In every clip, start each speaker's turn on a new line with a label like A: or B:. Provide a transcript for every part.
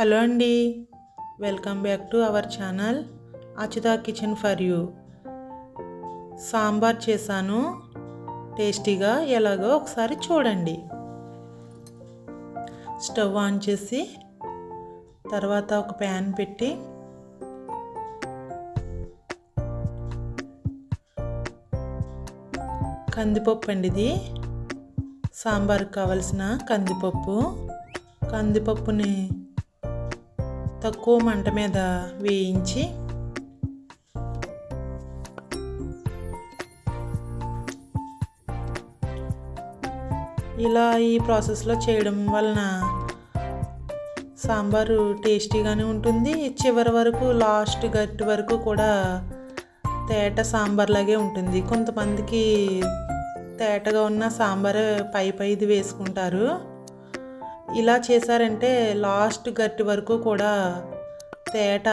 A: Hello అండి. Welcome back to our channel Achita kitchen for you. Sambar చేశాను. టేస్టీగా ఎలాగో ఒకసారి చూడండి. స్టవ్ ఆన్ చేసి తర్వాత ఒక ప్యాన్ పెట్టి కందిపప్పు అండి ఇది. సాంబార్కి కావలసిన కందిపప్పు. కందిపప్పుని తక్కువ మంట మీద వేయించి ఇలా ఈ ప్రాసెస్లో చేయడం వలన సాంబారు టేస్టీగానే ఉంటుంది. చివరి వరకు లాస్ట్ గట్టి వరకు కూడా తేట సాంబార్ లాగే ఉంటుంది. కొంతమందికి తేటగా ఉన్న సాంబార్ పై పైది వేసుకుంటారు. ఇలా చేశారంటే లాస్ట్ గట్టి వరకు కూడా తేట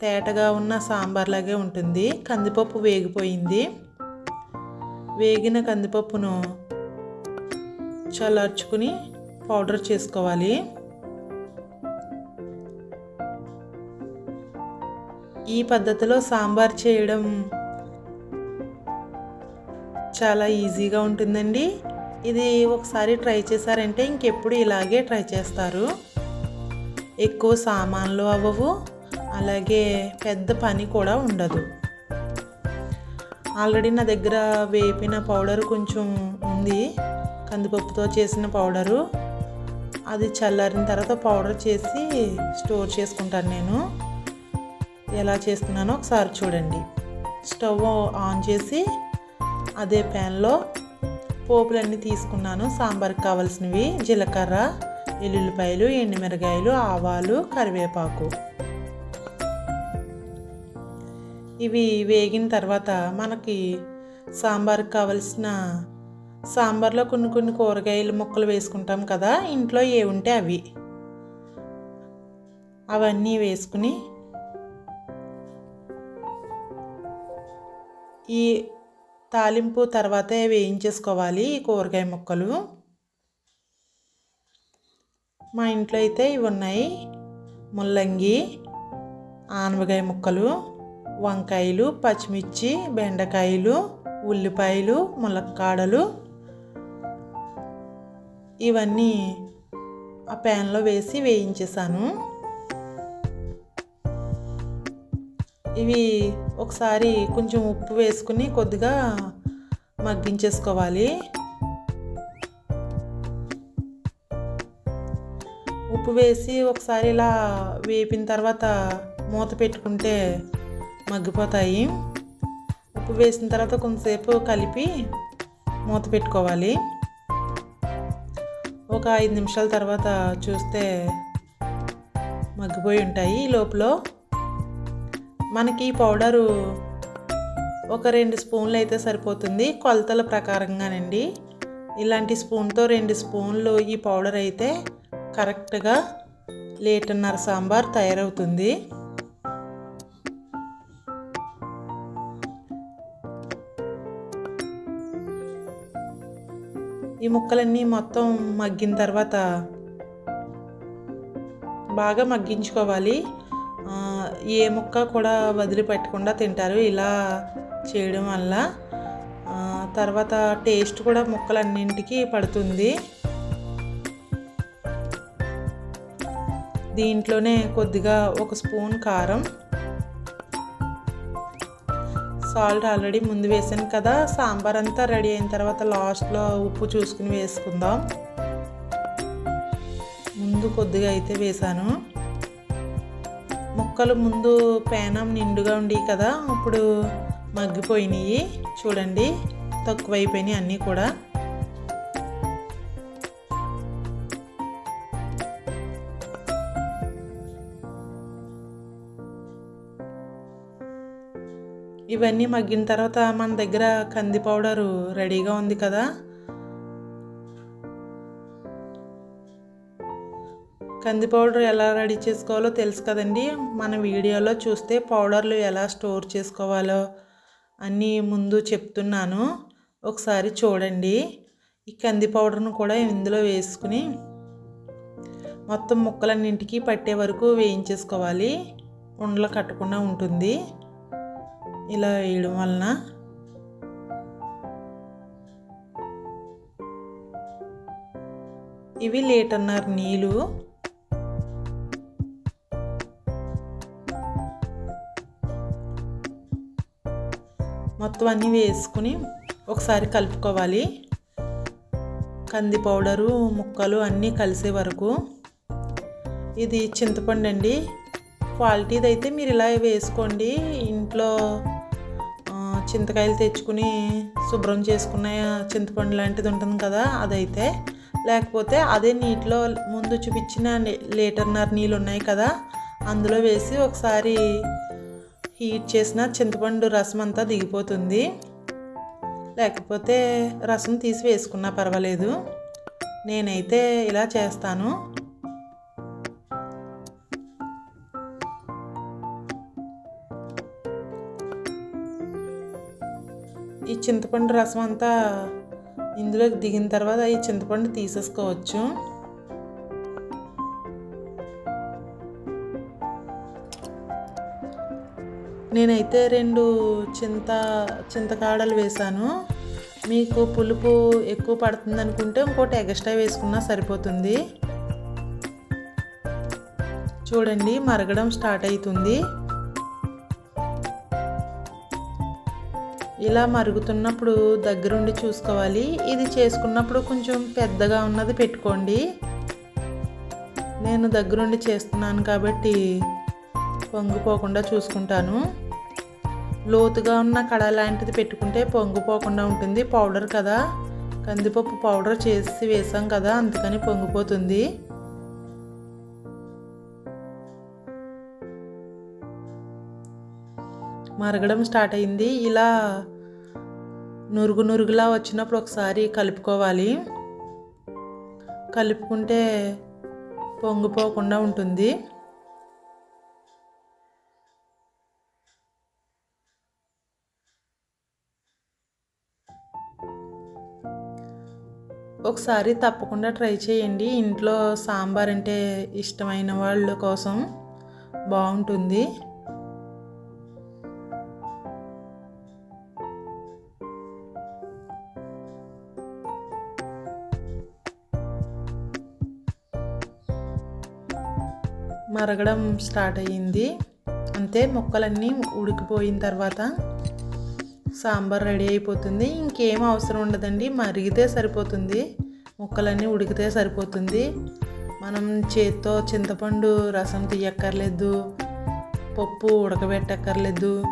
A: తేటగా ఉన్న సాంబార్లాగే ఉంటుంది. కందిపప్పు వేగిపోయింది. వేగిన కందిపప్పును చల్లార్చుకుని పౌడర్ చేసుకోవాలి. ఈ పద్ధతిలో సాంబార్ చేయడం చాలా ఈజీగా ఉంటుందండి. ఇది ఒకసారి ట్రై చేశారంటే ఇంకెప్పుడు ఇలాగే ట్రై చేస్తారు. ఎక్కువ సామాన్లు అవ్వవు. అలాగే పెద్ద పని కూడా ఉండదు. ఆల్రెడీ నా దగ్గర వేపిన పౌడర్ కొంచెం ఉంది. కందిపప్పుతో చేసిన పౌడరు. అది చల్లారిన తర్వాత పౌడర్ చేసి స్టోర్ చేసుకుంటాను నేను. ఎలా చేస్తున్నానో ఒకసారి చూడండి. స్టవ్ ఆన్ చేసి అదే ప్యాన్లో పోపులన్నీ తీసుకున్నాను. సాంబార్కి కావాల్సినవి జీలకర్ర ఎల్లుల్లిపాయలు ఎండుమిరగాయలు ఆవాలు కరివేపాకు. ఇవి వేగిన తర్వాత మనకి సాంబార్కి కావలసిన సాంబార్లో కొన్ని కొన్ని కూరగాయలు ముక్కలు వేసుకుంటాం కదా ఇంట్లో ఏ ఉంటే అవి. అవన్నీ వేసుకుని ఈ తాలింపు తర్వాతే వేయించేసుకోవాలి ఈ కూరగాయ ముక్కలు. మా ఇంట్లో అయితే ఇవి ఉన్నాయి. ముల్లంగి ఆనవకాయ ముక్కలు వంకాయలు పచ్చిమిర్చి బెండకాయలు ఉల్లిపాయలు ములక్కాడలు. ఇవన్నీ ఆ ప్యాన్లో వేసి వేయించేసాను. ఇవి ఒకసారి కొంచెం ఉప్పు వేసుకుని కొద్దిగా మగ్గించేసుకోవాలి. ఉప్పు వేసి ఒకసారి ఇలా వేపిన తర్వాత మూత పెట్టుకుంటే మగ్గిపోతాయి. ఉప్పు వేసిన తర్వాత కొంతసేపు కలిపి మూత పెట్టుకోవాలి. ఒక ఐదు నిమిషాల తర్వాత చూస్తే మగ్గిపోయి ఉంటాయి లోపల. మనకి పౌడరు ఒక రెండు స్పూన్లు అయితే సరిపోతుంది. కొలతల ప్రకారంగానండి. ఇలాంటి స్పూన్తో రెండు స్పూన్లు ఈ పౌడర్ అయితే కరెక్ట్గా లీటర్న్నర సాంబార్ తయారవుతుంది. ఈ ముక్కలన్నీ మొత్తం మగ్గిన తర్వాత బాగా మగ్గించుకోవాలి. ఏ ముక్క కూడా వదిలిపెట్టకుండా తింటారు. ఇలా చేయడం వల్ల తర్వాత టేస్ట్ కూడా ముక్కలన్నింటికి పడుతుంది. దీంట్లోనే కొద్దిగా ఒక స్పూన్ కారం. సాల్ట్ ఆల్రెడీ ముందు వేసాను కదా సాంబార్ అంతా రెడీ అయిన తర్వాత లాస్ట్లో ఉప్పు చూసుకుని వేసుకుందాం. ముందు కొద్దిగా అయితే వేసాను. ముక్కలు ముందు పేనం నిండుగా ఉండి కదా ఇప్పుడు మగ్గిపోయినాయి. చూడండి తక్కువైపోయినాయి అన్నీ కూడా. ఇవన్నీ మగ్గిన తర్వాత మన దగ్గర కంది పౌడరు రెడీగా ఉంది కదా. కంది పౌడర్ ఎలా రెడీ చేసుకోవాలో తెలుసు కదండి. మన వీడియోలో చూస్తే పౌడర్లు ఎలా స్టోర్ చేసుకోవాలో అన్నీ ముందు చెప్తున్నాను. ఒకసారి చూడండి. ఈ కంది పౌడర్ను కూడా ఇందులో వేసుకుని మొత్తం ముక్కలన్నింటికి పట్టే వరకు వేయించేసుకోవాలి. ఉండలు కట్టకుండా ఉంటుంది. ఇలా వేయడం వలన ఇవి లీటర్న్నర నీళ్ళు మొత్తం అన్నీ వేసుకుని ఒకసారి కలుపుకోవాలి. కంది పౌడరు ముక్కలు అన్నీ కలిసే వరకు. ఇది చింతపండు అండి. క్వాలిటీది అయితే మీరు ఇలా వేసుకోండి. ఇంట్లో చింతకాయలు తెచ్చుకుని శుభ్రం చేసుకున్న చింతపండు లాంటిది ఉంటుంది కదా అదైతే. లేకపోతే అదే నీటిలో ముందు చూపించిన లీటర్నర నీళ్ళు ఉన్నాయి కదా అందులో వేసి ఒకసారి హీట్ చేసిన చింతపండు రసం అంతా దిగిపోతుంది. లేకపోతే రసం తీసి వేసుకున్నా పర్వాలేదు. నేనైతే ఇలా చేస్తాను. ఈ చింతపండు రసం అంతా ఇందులోకి దిగిన తర్వాత ఈ చింతపండు తీసేసుకోవచ్చు. నేనైతే రెండు చింత చింతకాడలు వేశాను. మీకు పులుపు ఎక్కువ పడుతుంది అనుకుంటే ఇంకోటి ఎగస్ట్రా వేసుకున్నా సరిపోతుంది. చూడండి మరగడం స్టార్ట్ అవుతుంది ఇలా మరుగుతున్నప్పుడు దగ్గరుండి చూసుకోవాలి. ఇది చేసుకున్నప్పుడు కొంచెం పెద్దగా ఉన్నది పెట్టుకోండి. నేను దగ్గరుండి చేస్తున్నాను కాబట్టి పొంగిపోకుండా చూసుకుంటాను. లోతుగా ఉన్న కడ లాంటిది పెట్టుకుంటే పొంగిపోకుండా ఉంటుంది. పౌడర్ కదా. కందిపప్పు పౌడర్ చేసి వేసాం కదా అందుకని పొంగిపోతుంది. మరగడం స్టార్ట్ అయింది. ఇలా నురుగు నురుగులా వచ్చినప్పుడు ఒకసారి కలుపుకోవాలి. కలుపుకుంటే పొంగిపోకుండా ఉంటుంది. ఒకసారి తప్పకుండా ట్రై చేయండి. ఇంట్లో సాంబార్ అంటే ఇష్టమైన వాళ్ళ కోసం బాగుంటుంది. మరగడం స్టార్ట్ అయ్యింది. అంతే ముక్కలన్నీ ఉడికిపోయిన తర్వాత సాంబార్ రెడీ అయిపోతుంది. ఇంకేం అవసరం ఉండదండి. మరిగితే సరిపోతుంది. ముక్కలన్నీ ఉడికితే సరిపోతుంది. మనం చేత్తో చింతపండు రసం తీయక్కర్లేదు. పప్పు ఉడకబెట్టక్కర్లేదు.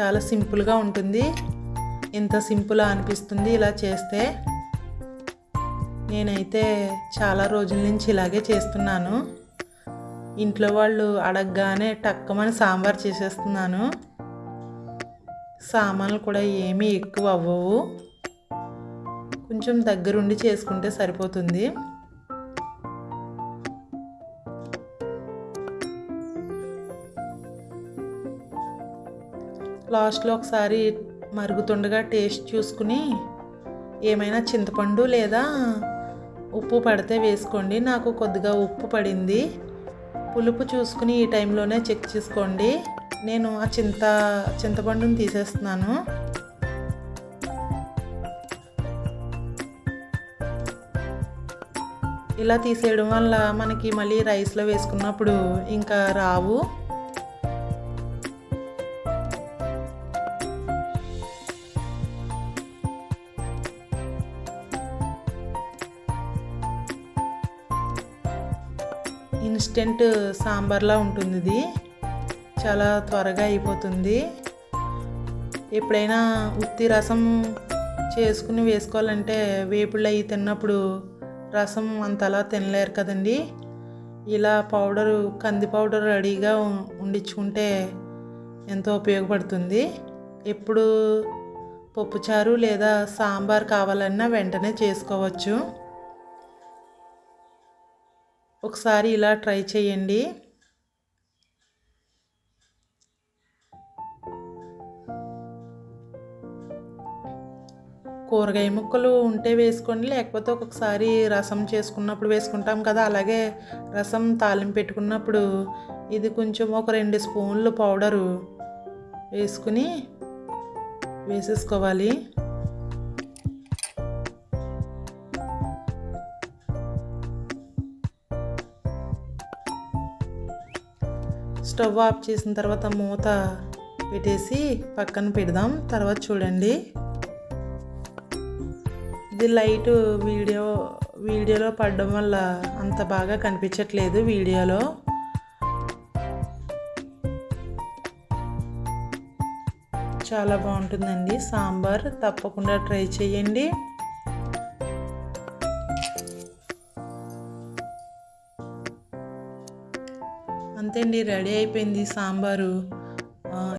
A: చాలా సింపుల్గా ఉంటుంది. ఇంత సింపుల్ అనిపిస్తుంది ఇలా చేస్తే. నేనైతే చాలా రోజుల నుంచి ఇలాగే చేస్తున్నాను. ఇంట్లో వాళ్ళు అడగగానే టక్కమని సాంబార్ చేసేస్తున్నాను. సామాన్లు కూడా ఏమీ ఎక్కువ అవ్వవు. కొంచెం దగ్గరుండి చేసుకుంటే సరిపోతుంది. లాస్ట్లో ఒకసారి మరుగుతుండగా టేస్ట్ చూసుకుని ఏమైనా చింతపండు లేదా ఉప్పు పడితే వేసుకోండి. నాకు కొద్దిగా ఉప్పు పడింది. పులుపు చూసుకుని ఈ టైంలోనే చెక్ చేసుకోండి. నేను ఆ చింత చింతపండుని తీసేస్తున్నాను. ఇలా తీసేయడం వల్ల మనకి మళ్ళీ రైస్లో వేసుకున్నప్పుడు ఇంకా రావు. ఇన్స్టెంట్ సాంబార్లా ఉంటుంది ఇది చాలా త్వరగా అయిపోతుంది. ఎప్పుడైనా ఉత్తి రసం చేసుకుని వేసుకోవాలంటే వేపుళ్ళు అవి తిన్నప్పుడు రసం అంతలా తినలేరు కదండి. ఇలా పౌడరు కంది పౌడర్ రెడీగా ఉండించుకుంటే ఎంతో ఉపయోగపడుతుంది. ఎప్పుడు పప్పుచారు లేదా సాంబార్ కావాలన్నా వెంటనే చేసుకోవచ్చు. ఒకసారి ఇలా ట్రై చేయండి. కూరగాయ ముక్కలు ఉంటే వేసుకోండి లేకపోతే ఒక్కొక్కసారి రసం చేసుకున్నప్పుడు వేసుకుంటాం కదా అలాగే రసం తాలింపు పెట్టుకున్నప్పుడు ఇది కొంచెం ఒక రెండు స్పూన్లు పౌడరు వేసుకుని వేసేసుకోవాలి. స్టవ్ ఆఫ్ చేసిన తర్వాత మూత పెట్టేసి పక్కన పెడదాం తర్వాత చూడండి. ఇది లైట్ వీడియో వీడియోలో పడడం వల్ల అంత బాగా కనిపించట్లేదు వీడియోలో. చాలా బాగుంటుందండి. సాంబార్ తప్పకుండా ట్రై చేయండి. అంతే అండి రెడీ అయిపోయింది సాంబారు.